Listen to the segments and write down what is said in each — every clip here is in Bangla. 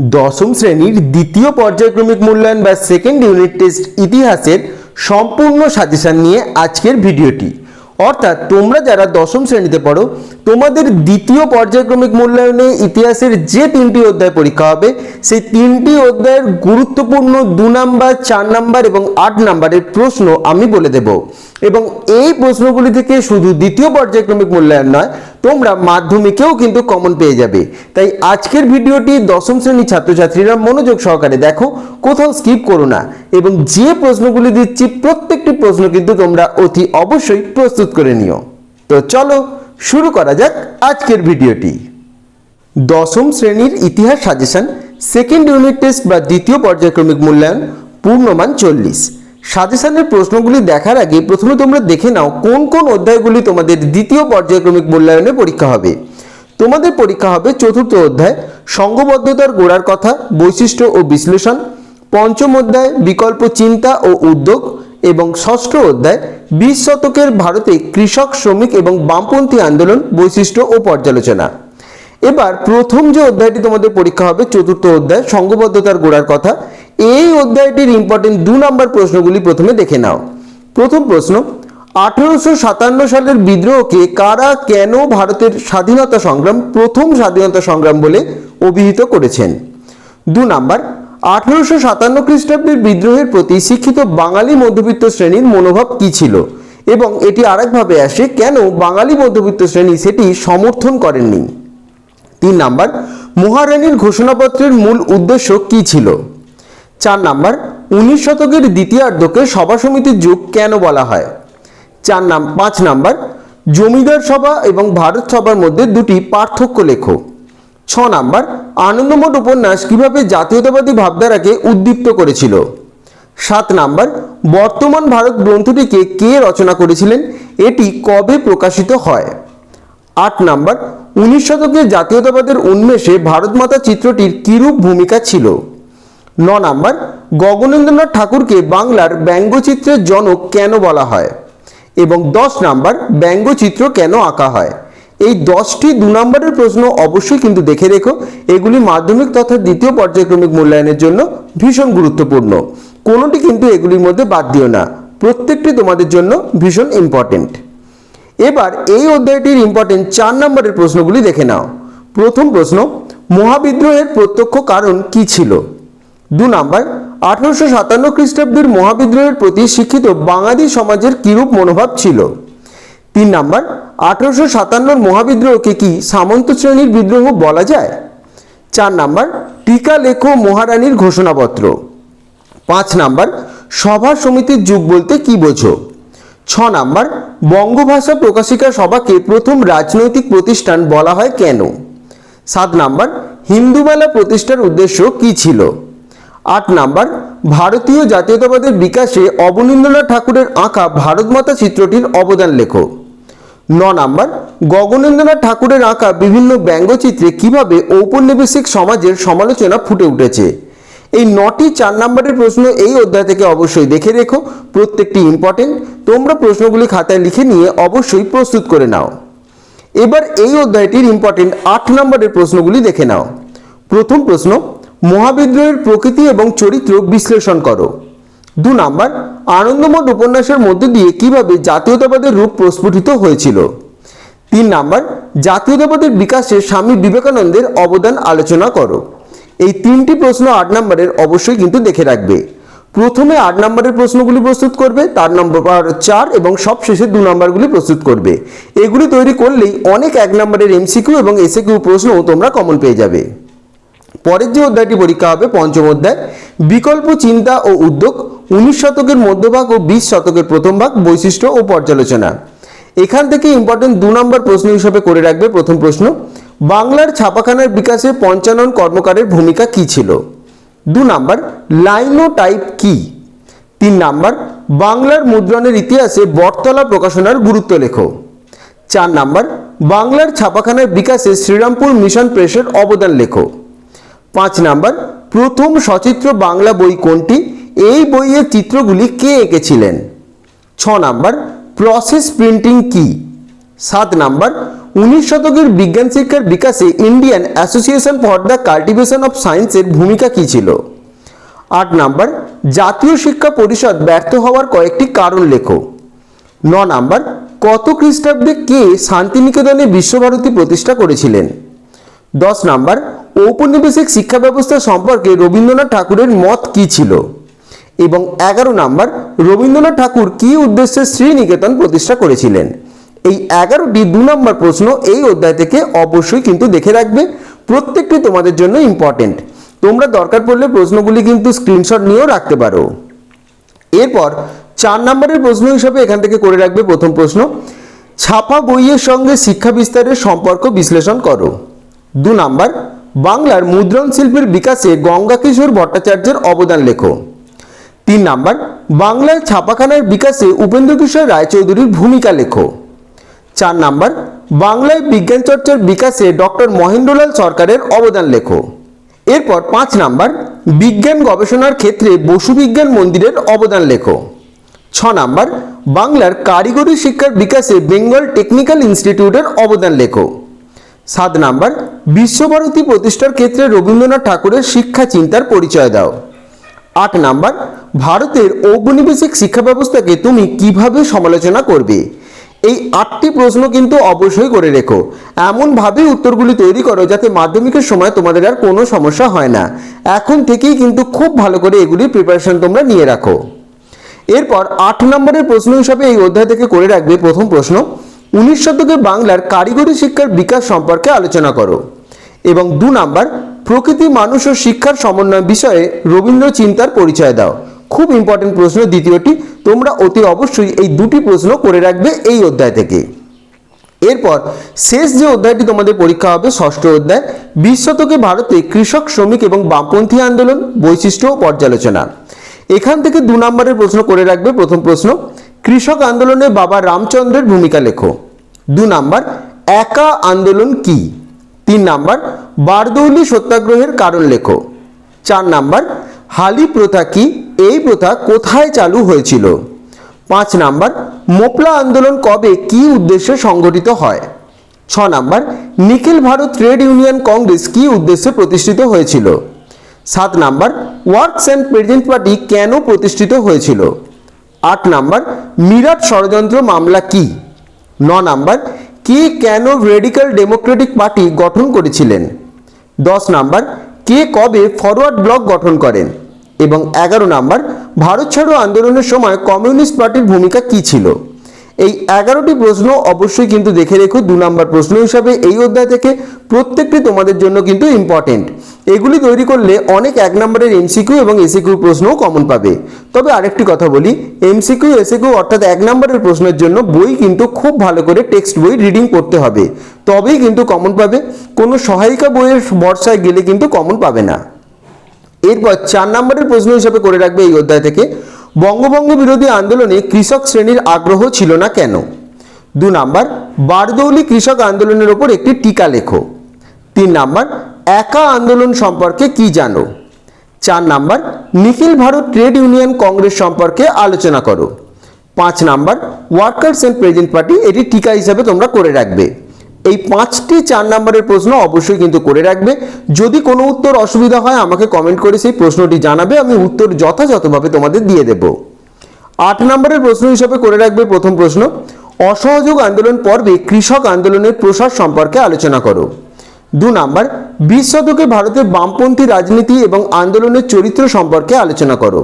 দশম শ্রেণির দ্বিতীয় পর্যায়ক্রমিক মূল্যায়ন বা সেকেন্ড ইউনিট টেস্ট ইতিহাসের সম্পূর্ণ সাজেশন নিয়ে আজকের ভিডিওটি। অর্থাৎ তোমরা যারা দশম শ্রেণীতে পড়ো, তোমাদের দ্বিতীয় পর্যায়ক্রমিক মূল্যায়নে ইতিহাসের যে তিনটি অধ্যায় পরীক্ষা হবে, সেই তিনটি অধ্যায়ের গুরুত্বপূর্ণ দু নাম্বার, চার নাম্বার এবং আট নাম্বারের প্রশ্ন আমি বলে দেব। এবং এই প্রশ্নগুলি থেকে শুধু দ্বিতীয় পর্যায়ক্রমিক মূল্যায়ন নয়, তোমরা মাধ্যমিকেও কিন্তু কমন পেয়ে যাবে। তাই আজকের ভিডিওটি দশম শ্রেণির ছাত্রছাত্রীরা মনোযোগ সহকারে দেখো, কোথাও স্কিপ করো না। এবং যে প্রশ্নগুলি দিচ্ছি, প্রত্যেকটি প্রশ্ন কিন্তু তোমরা অতি অবশ্যই প্রস্তুত করে নিও। তো চলো শুরু করা যাক আজকের ভিডিওটি। দশম শ্রেণির ইতিহাস সাজেশন সেকেন্ড ইউনিট টেস্ট বা দ্বিতীয় পর্যায়ক্রমিক মূল্যায়ন, পূর্ণমান চল্লিশ। সাজেশনের প্রশ্নগুলি দেখার আগে প্রথমে তোমরা দেখে নাও কোন কোন অধ্যায়গুলি তোমাদের দ্বিতীয় পর্যায়ক্রমিক মূল্যায়নে পরীক্ষা হবে। তোমাদের পরীক্ষা হবে চতুর্থ অধ্যায় সংঘবদ্ধতার গোড়ার কথা, বৈশিষ্ট্য ও বিশ্লেষণ, পঞ্চম অধ্যায়, বিকল্প চিন্তা ও উদ্যোগ এবং ষষ্ঠ অধ্যায়, বিশ শতকের ভারতে কৃষক, শ্রমিক এবং বামপন্থী আন্দোলন, বৈশিষ্ট্য ও পর্যালোচনা। এবার প্রথম যে অধ্যায়টি তোমাদের পরীক্ষা হবে, চতুর্থ অধ্যায়, সংঘবদ্ধতার গোড়ার কথা, এই অধ্যায়টির ইম্পর্টেন্ট দু নম্বর প্রশ্নগুলি প্রথমে দেখে নাও। প্রথম প্রশ্ন, আঠেরোশো সাতান্ন সালের বিদ্রোহকে কারা কেন ভারতের স্বাধীনতা সংগ্রাম, প্রথম স্বাধীনতা সংগ্রাম বলে অভিহিত করেছেন? দু নাম্বার আঠেরোশো সাতান্ন খ্রিস্টাব্দের বিদ্রোহের প্রতি শিক্ষিত বাঙালি মধ্যবিত্ত শ্রেণির মনোভাব কি ছিল? এবং এটি আরেকভাবে আসে, কেন বাঙালি মধ্যবিত্ত শ্রেণি সেটি সমর্থন করেননি? তিন নাম্বার, মহারানীর ঘোষণাপত্রের মূল উদ্দেশ্য কি ছিল? চার নাম্বার, উনিশ শতকের দ্বিতীয়ার্ধকে সভা সমিতির যুগ কেন বলা হয়? চার নাম, পাঁচ নাম্বার, জমিদার সভা এবং ভারত সভার মধ্যে দুটি পার্থক্য লেখো। ছ নাম্বার আনন্দমঠ উপন্যাস কীভাবে জাতীয়তাবাদী ভাবধারাকে উদ্দীপ্ত করেছিল? সাত নাম্বার, বর্তমান ভারত গ্রন্থটিকে কে রচনা করেছিলেন? এটি কবে প্রকাশিত হয়? আট নাম্বার, উনিশ শতকে জাতীয়তাবাদের উন্মেষে ভারতমাতা চিত্রটির কিরূপ ভূমিকা ছিল? ন নাম্বার, গগনেন্দ্রনাথ ঠাকুরকে বাংলার ব্যঙ্গচিত্রের জনক কেন বলা হয়? এবং দশ নাম্বার, ব্যঙ্গচিত্র কেন আঁকা হয়? এই দশটি দু নম্বরের প্রশ্ন অবশ্যই কিন্তু দেখে রেখো। এগুলি মাধ্যমিক তথা দ্বিতীয় পর্যায়ক্রমিক মূল্যায়নের জন্য ভীষণ গুরুত্বপূর্ণ। কোনোটি কিন্তু এগুলির মধ্যে বাদ দিও না। প্রত্যেকটি তোমাদের জন্য ভীষণ ইম্পর্টেন্ট এবার এই অধ্যায়টির ইম্পর্টেন্ট চার নম্বরের প্রশ্নগুলি দেখে নাও। প্রথম প্রশ্ন, মহাবিদ্রোহের প্রত্যক্ষ কারণ কি ছিল? দু নাম্বার, আঠারোশো সাতান্ন খ্রিস্টাব্দের মহাবিদ্রোহের প্রতি শিক্ষিত বাঙালি সমাজের কিরূপ মনোভাব ছিল? তিন নাম্বার আঠারোশো সাতান্নর মহাবিদ্রোহকে কি সামন্ত শ্রেণির বিদ্রোহ বলা যায়? চার নাম্বার, টিকা লেখো মহারানীর ঘোষণাপত্র। পাঁচ নাম্বার, সভা সমিতির যুগ বলতে কি বোঝো? ছ নাম্বার, বঙ্গভাষা প্রকাশিকা সভাকে প্রথম রাজনৈতিক প্রতিষ্ঠান বলা হয় কেন? সাত নাম্বার হিন্দু মেলা প্রতিষ্ঠার উদ্দেশ্য কি ছিল? আট নাম্বার, ভারতীয় জাতীয়তাবাদের বিকাশে অবনীন্দ্রনাথ ঠাকুরের আঁকা ভারতমাতা চিত্রটির অবদান লেখো। ন নাম্বার, গগনেন্দ্রনাথ ঠাকুরের আঁকা বিভিন্ন ব্যঙ্গচিত্রে কীভাবে ঔপনিবেশিক সমাজের সমালোচনা ফুটে উঠেছে? এই নটি চার নম্বরের প্রশ্ন এই অধ্যায় থেকে অবশ্যই দেখে রেখো। প্রত্যেকটি ইম্পর্টেন্ট তোমরা প্রশ্নগুলি খাতায় লিখে নিয়ে অবশ্যই প্রস্তুত করে নাও। এবার এই অধ্যায়টির ইম্পর্টেন্ট আট নম্বরের প্রশ্নগুলি দেখে নাও। প্রথম প্রশ্ন, মহাবিদ্রোহের প্রকৃতি এবং চরিত্র বিশ্লেষণ করো। দু নাম্বার, আনন্দমঠ উপন্যাসের মধ্যে দিয়ে কীভাবে জাতীয়তাবাদের রূপ প্রস্ফুটিত হয়েছিল? তিন নাম্বার, জাতীয়তাবাদের বিকাশে স্বামী বিবেকানন্দের অবদান আলোচনা করো। এই তিনটি প্রশ্ন আট নম্বরের অবশ্যই কিন্তু দেখে রাখবে। প্রথমে আট নম্বরের প্রশ্নগুলি প্রস্তুত করবে, তার নম্বর চার এবং সবশেষে দু নম্বরগুলি প্রস্তুত করবে। এগুলি তৈরি করলেই অনেক এক নম্বরের এমসিকিউ এবং এসএকিউ প্রশ্নও তোমরা কমন পেয়ে যাবে। পরের যে অধ্যায়টি পরীক্ষা হবে পঞ্চম অধ্যায়, বিকল্প চিন্তা ও উদ্যোগ উনিশ শতকের মধ্যভাগ ও বিশ শতকের প্রথম ভাগ বৈশিষ্ট্য ও পর্যালোচনা। এখান থেকে ইম্পর্টেন্ট দু নম্বর প্রশ্ন হিসেবে করে রাখবে প্রথম প্রশ্ন, বাংলার ছাপাখানার বিকাশে পঞ্চানন কর্মকারের ভূমিকা কি ছিল? দু নাম্বার লাইনো টাইপ কি? তিন নাম্বার, বাংলার মুদ্রণের ইতিহাসে বটতলা প্রকাশনার গুরুত্ব লেখো। চার নাম্বার, বাংলার ছাপাখানার বিকাশে শ্রীরামপুর মিশন প্রেসের অবদান লেখো। পাঁচ নাম্বার, প্রথম সচিত্র বাংলা বই কোনটি? এই বইয়ের চিত্রগুলি কে এঁকেছিলেন? ছ নাম্বার প্রসেস প্রিন্টিং কি? সাত নাম্বার, উনিশ শতকের বিজ্ঞান শিক্ষার বিকাশে Indian Association for the Cultivation of সায়েন্সের ভূমিকা কী ছিল? আট নাম্বার, জাতীয় শিক্ষা পরিষদ ব্যর্থ হওয়ার কয়েকটি কারণ লেখো। ন নাম্বার, কত খ্রিস্টাব্দে কে শান্তিনিকেতনে বিশ্বভারতী প্রতিষ্ঠা করেছিলেন? দশ নাম্বার, ঔপনিবেশিক শিক্ষা ব্যবস্থা সম্পর্কে রবীন্দ্রনাথ ঠাকুরের মত কী ছিল? এবং এগারো নাম্বার, রবীন্দ্রনাথ ঠাকুর কী উদ্দেশ্যে শ্রীনিকেতন প্রতিষ্ঠা করেছিলেন? এই এগারোটি দু নম্বর প্রশ্ন এই অধ্যায় থেকে অবশ্যই কিন্তু দেখে রাখবে। প্রত্যেকটি তোমাদের জন্য ইম্পর্টেন্ট তোমরা দরকার পড়লে প্রশ্নগুলি কিন্তু স্ক্রিনশট নিয়েও রাখতে পারো। এরপর চার নম্বরের প্রশ্ন হিসাবে এখান থেকে করে রাখবে প্রথম প্রশ্ন। ছাপা বইয়ের সঙ্গে শিক্ষা বিস্তারের সম্পর্ক বিশ্লেষণ করো। দু নাম্বার, বাংলার মুদ্রণ শিল্পের বিকাশে গঙ্গাকিশোর ভট্টাচার্যের অবদান লেখো। তিন নাম্বার বাংলায় ছাপাখানার বিকাশে উপেন্দ্র কিশোর রায়চৌধুরীর ভূমিকা লেখো। চার নাম্বার, বাংলায় বিজ্ঞান চর্চার বিকাশে ডক্টর মহেন্দ্রলাল সরকারের অবদান লেখো। এরপর পাঁচ নাম্বার, বিজ্ঞান গবেষণার ক্ষেত্রে বসু বিজ্ঞান মন্দিরের অবদান লেখো। ছ নাম্বার, বাংলার কারিগরি শিক্ষার বিকাশে বেঙ্গল টেকনিক্যাল ইনস্টিটিউটের অবদান লেখো। সাত নাম্বার, বিশ্বভারতী প্রতিষ্ঠার ক্ষেত্রে রবীন্দ্রনাথ ঠাকুরের শিক্ষা চিন্তার পরিচয় দাও। আট নাম্বার ভারতের ঔপনিবেশিক শিক্ষা ব্যবস্থাকে তুমি কীভাবে সমালোচনা করবে? এই আটটি প্রশ্ন কিন্তু অবশ্যই করে রেখো। এমনভাবে উত্তরগুলি তৈরি করো যাতে মাধ্যমিকের সময় তোমাদের আর কোনো সমস্যা হয় না। এখন থেকেই কিন্তু খুব ভালো করে এগুলির প্রিপারেশন তোমরা নিয়ে রাখো। এরপর আট নম্বরের প্রশ্ন হিসাবে এই অধ্যায় থেকে করে রাখবে প্রথম প্রশ্ন। উনিশ শতকে বাংলার কারিগরি শিক্ষার বিকাশ সম্পর্কে আলোচনা করো। এবং দু নাম্বার, প্রকৃতি মানুষ ও শিক্ষার সমন্বয় বিষয়ে রবীন্দ্র চিন্তার পরিচয় দাও। খুব ইম্পর্টেন্ট প্রশ্ন, দ্বিতীয়টি, তোমরা অতি অবশ্যই এই দুটি প্রশ্ন করে রাখবে এই অধ্যায় থেকে। এরপর, শেষ যে অধ্যায়টি তোমাদের পরীক্ষা হবে, ষষ্ঠ অধ্যায় বিশ শতকে ভারতে কৃষক, শ্রমিক এবং বামপন্থী আন্দোলন, বৈশিষ্ট্য ও পর্যালোচনা। এখান থেকে দু নম্বরের প্রশ্ন করে রাখবে, প্রথম প্রশ্ন, কৃষক আন্দোলনে বাবা রামচন্দ্রের ভূমিকা লেখো। দু নাম্বার, একা আন্দোলন কি? তিন নাম্বার, বারদৌলি সত্যাগ্রহের কারণ লেখো। চার নাম্বার, হালি প্রথা কি? এই প্রথা কোথায় চালু হয়েছিল? পাঁচ নাম্বার, মোপলা আন্দোলন কবে কি উদ্দেশ্যে সংগঠিত হয়? ছ number, Nikhil Bharat Trade Union Congress কি উদ্দেশ্যে প্রতিষ্ঠিত হয়েছিল? সাত number, Workers and Peasants Party কেন প্রতিষ্ঠিত হয়েছিল? আট নাম্বার, মিরাট ষড়যন্ত্র মামলা কি? ন নাম্বার, কে কেন রেডিক্যাল ডেমোক্রেটিক পার্টি গঠন করেছিলেন? দশ নাম্বার, কে কবে ফরওয়ার্ড ব্লক গঠন করেন? এবং এগারো নাম্বার, ভারত ছাড়ো আন্দোলনের সময় কমিউনিস্ট পার্টির ভূমিকা কী ছিল? এই এগারোটি প্রশ্ন অবশ্যই কিন্তু দেখে রেখো, দু নম্বর প্রশ্ন হিসাবে এই অধ্যায় থেকে প্রত্যেকটি তোমাদের জন্য কিন্তু ইম্পর্টেন্ট এগুলি তৈরি করলে অনেক এক নম্বরের এমসিকিউ এবং এসিকিউ প্রশ্নও কমন পাবে। তবে আরেকটি কথা বলি এমসিকিউ এসিকিউ অর্থাৎ এক নম্বরের প্রশ্নের জন্য বই কিন্তু খুব ভালো করে টেক্সট বই রিডিং করতে হবে। তবেই কিন্তু কমন পাবে। কোনো সহায়িকা বইয়ের ভরসায় গেলে কিন্তু কমন পাবে না। এরপর চার নম্বরের প্রশ্ন হিসাবে করে রাখবে এই অধ্যায় থেকে, বঙ্গভঙ্গ বিরোধী আন্দোলনে কৃষক শ্রেণির আগ্রহ ছিল না কেন? দু নাম্বার, বারদৌলি কৃষক আন্দোলনের ওপর একটি টিকা লেখো। তিন নাম্বার, একা আন্দোলন সম্পর্কে কি জানো? চার number, Nikhil Bharat Trade Union Congress সম্পর্কে আলোচনা করো। পাঁচ number, Workers and Peasants Party এটি টিকা হিসাবে তোমরা করে রাখবে। এই পাঁচটি চার নম্বরের প্রশ্ন অবশ্যই কিন্তু করে রাখবে। যদি কোনো উত্তর অসুবিধা হয়, আমাকে কমেন্ট করে সেই প্রশ্নটি জানাবে, আমি উত্তর যথাযথভাবে তোমাদের দিয়ে দেব। আট নম্বরের প্রশ্ন হিসাবে করে রাখবে প্রথম প্রশ্ন, অসহযোগ আন্দোলন পর্বে কৃষক আন্দোলনের প্রসার সম্পর্কে আলোচনা করো। দু নাম্বার, বিশ শতকে ভারতের বামপন্থী রাজনীতি এবং আন্দোলনের চরিত্র সম্পর্কে আলোচনা করো।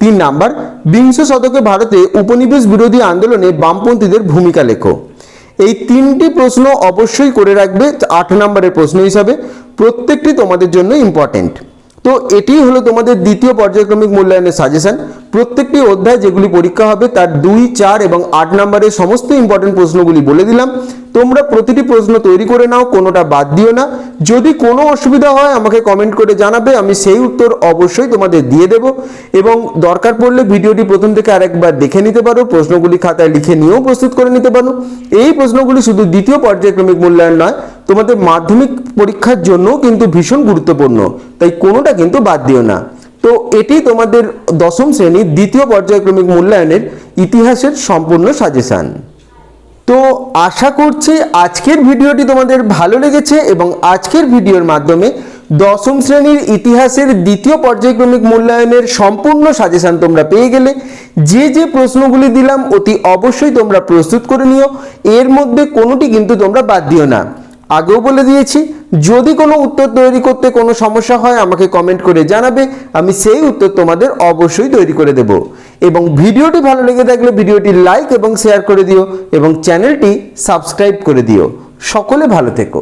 তিন নাম্বার, বিংশ শতকে ভারতে উপনিবেশ বিরোধী আন্দোলনে বামপন্থীদের ভূমিকা লেখো। এই তিনটি প্রশ্ন অবশ্যই করে রাখবে আট নম্বরের প্রশ্ন হিসাবে। প্রত্যেকটি তোমাদের জন্য ইম্পর্টেন্ট তো এটি হলো তোমাদের দ্বিতীয় পর্যায়ক্রমিক মূল্যায়নের সাজেশন প্রত্যেকটি অধ্যায় যেগুলি পরীক্ষা হবে, তার দুই, চার এবং আট নম্বরের সমস্ত ইম্পর্টেন্ট প্রশ্নগুলি বলে দিলাম। তোমরা প্রতিটি প্রশ্ন তৈরি করে নাও, কোনোটা বাদ দিও না। যদি কোনো অসুবিধা হয়, আমাকে কমেন্ট করে জানাবে, আমি সেই উত্তর অবশ্যই তোমাদের দিয়ে দেব। এবং দরকার পড়লে ভিডিওটি প্রথম থেকে আরেকবার দেখে নিতে পারো, প্রশ্নগুলি খাতায় লিখে নিয়েও প্রস্তুত করে নিতে পারো। এই প্রশ্নগুলি শুধু দ্বিতীয় পর্যায়ক্রমিক মূল্যায়ন নয়, তোমাদের মাধ্যমিক পরীক্ষার জন্য কিন্তু ভীষণ গুরুত্বপূর্ণ। তাই কোনোটা কিন্তু বাদ দিও না। তো এটি তোমাদের দশম শ্রেণির দ্বিতীয় পর্যায়ক্রমিক মূল্যায়নের ইতিহাসের সম্পূর্ণ সাজেশান তো আশা করছি আজকের ভিডিওটি তোমাদের ভালো লেগেছে এবং আজকের ভিডিওর মাধ্যমে দশম শ্রেণির ইতিহাসের দ্বিতীয় পর্যায়ক্রমিক মূল্যায়নের সম্পূর্ণ সাজেশন তোমরা পেয়ে গেলে। যে যে প্রশ্নগুলি দিলাম অতি অবশ্যই তোমরা প্রস্তুত করে নিও। এর মধ্যে কোনোটি কিন্তু তোমরা বাদ দিও না। আগেও বলে দিয়েছি, যদি কোনো উত্তর তৈরি করতে কোনো সমস্যা হয়, আমাকে কমেন্ট করে জানাবে, আমি সেই উত্তর তোমাদের অবশ্যই তৈরি করে দেব। এবং ভিডিওটি ভালো লেগে থাকলে ভিডিওটি লাইক এবং শেয়ার করে দিও, এবং চ্যানেলটি সাবস্ক্রাইব করে দিও। সকলে ভালো থেকো।